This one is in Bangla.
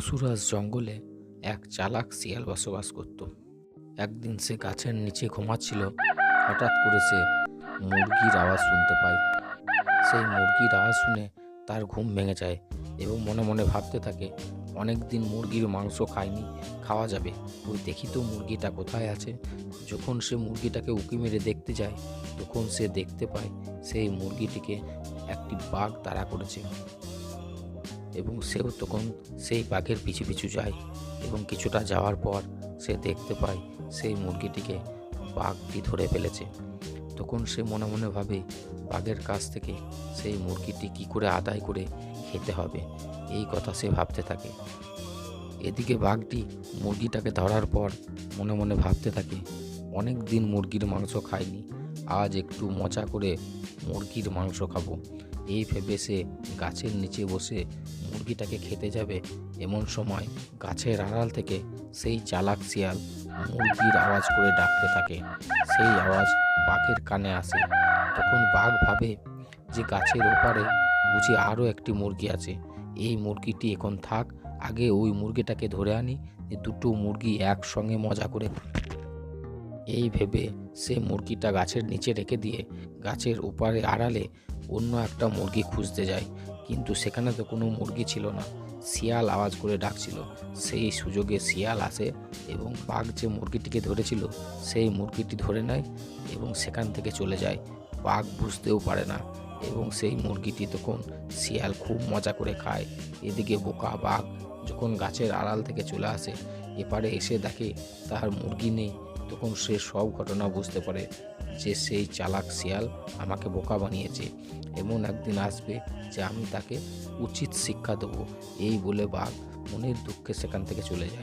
পশুরাজ জঙ্গলে এক চালাক শিয়াল বসবাস করত। একদিন সে গাছের নিচে ঘুমাচ্ছিল, হঠাৎ করে সে মুরগির আওয়াজ শুনতে পায়। সেই মুরগির আওয়াজ শুনে তার ঘুম ভেঙে যায় এবং মনে মনে ভাবতে থাকে অনেক দিন মুরগির মাংস খায়নি, খাওয়া যাবে। ওই দেখি তো মুরগিটা কোথায় আছে। যখন সে মুরগিটাকে উকি মেরে দেখতে যায়, তখন সে দেখতে পায় সেই মুরগিটিকে একটি বাঘ তাড়া করেছে। এবং সেও তখন সেই বাঘের পিছু পিছু যায় এবং কিছুটা যাওয়ার পর সে দেখতে পায় সেই মুরগিটিকে বাঘটি ধরে ফেলেছে। তখন সে মনে মনে ভাবে, বাঘের কাছ থেকে সেই মুরগিটি কি করে আদায় করে খেতে হবে? এই কথা সে ভাবতে থাকে। এদিকে বাঘটি মুরগিটাকে ধরার পর মনে মনে ভাবতে থাকে, অনেক দিন মুরগির মাংস খায়নি, আজ একটু মজা করে মুরগির মাংস খাব। এই ভেবে সে গাছের নিচে বসে মুরগিটাকে খেতে যাবে এমন সময় গাছের আড়াল থেকে সেই চালাক শিয়াল মুরগির আওয়াজ করে ডাকতে থাকে। সেই আওয়াজ বাঘের কানে আসে। তখন বাঘ ভাবে যে গাছের ওপারে বুঝি আরও একটি মুরগি আছে। এই মুরগিটি এখন থাক, আগে ওই মুরগিটাকে ধরে আনি দুটো মুরগি একসঙ্গে মজা করে এই ভেবে সে মুরগিটা গাছের নিচে রেখে দিয়ে গাছের ওপারে আড়ালে অন্য একটা মুরগি খুঁজতে যায় কিন্তু সেখানে তো কোনো মুরগি ছিল না। শিয়াল আওয়াজ করে ডাকছিল। সেই সুযোগে শিয়াল আসে এবং বাঘ যে মুরগিটিকে ধরেছিল, সেই মুরগিটি ধরে নেয় এবং সেখান থেকে চলে যায়। বাঘ বুঝতেও পারে না এবং সেই মুরগিটি তখন শিয়াল খুব মজা করে খায়। এদিকে বোকা বাঘ যখন গাছের আড়াল থেকে চলে আসে, এপারে এসে দেখে তার মুরগি নেই। তখন সে সব ঘটনা বুঝতে পারে যে সেই চালাক শিয়াল আমাকে বোকা বানিয়েছে। এমন একদিন আসবে যে আমি তাকে উচিত শিক্ষা দেবো। এই বলে বাঘ মনের দুঃখে সেখান থেকে চলে যায়।